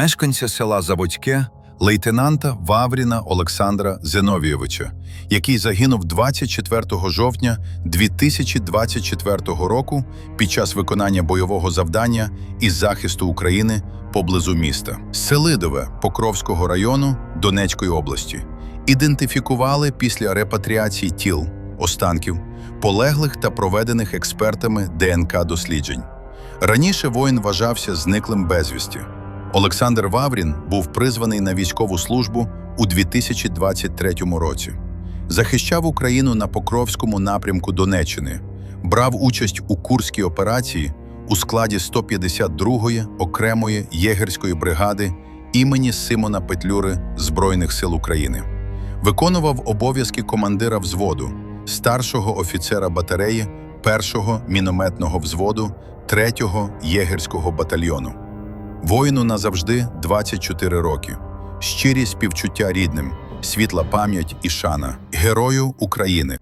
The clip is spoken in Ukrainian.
мешканця села Заводське, лейтенанта Вавріна Олександра Зиновійовича, який загинув 24 жовтня 2024 року під час виконання бойового завдання із захисту України поблизу міста Селидове Покровського району Донецької області. Ідентифікували після репатріації тіл, останків, полеглих та проведених експертами ДНК досліджень. Раніше воїн вважався зниклим безвісті. Олександр Ваврін був призваний на військову службу у 2023 році. Захищав Україну на Покровському напрямку Донеччини, брав участь у Курській операції у складі 152-ї окремої єгерської бригади імені Симона Петлюри Збройних сил України. Виконував обов'язки командира взводу, старшого офіцера батареї 1-го мінометного взводу 3-го єгерського батальйону. Воїну назавжди 24 роки. Щирі співчуття рідним, світла пам'ять і шана, герою України.